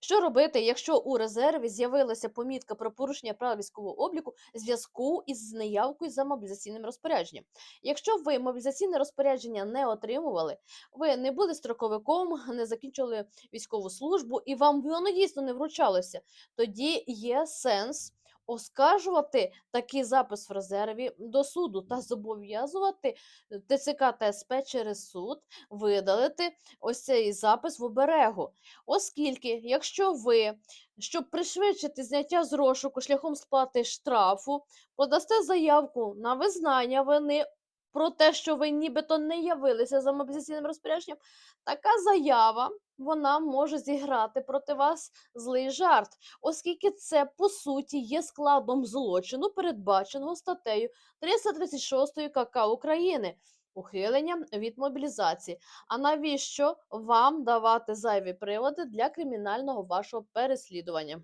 Що робити, якщо у резерві з'явилася помітка про порушення правил військового обліку зв'язку із неявкою за мобілізаційним розпорядженням? Якщо ви мобілізаційне розпорядження не отримували, ви не були строковиком, не закінчили військову службу і вам воно дійсно не вручалося, тоді є сенс оскаржувати такий запис в резерві до суду та зобов'язувати е, ТЦК та СП через суд видалити ось цей запис в оберегу. Оскільки, якщо ви, щоб пришвидшити зняття з розшуку шляхом сплати штрафу, подасте заявку на визнання вини про те, що ви нібито не явилися за мобілізаційним розпорядженням, така заява вона може зіграти проти вас злий жарт, оскільки це по суті є складом злочину, передбаченого статтею 336 КК України. Ухилення від мобілізації. А навіщо вам давати зайві приводи для кримінального вашого переслідування?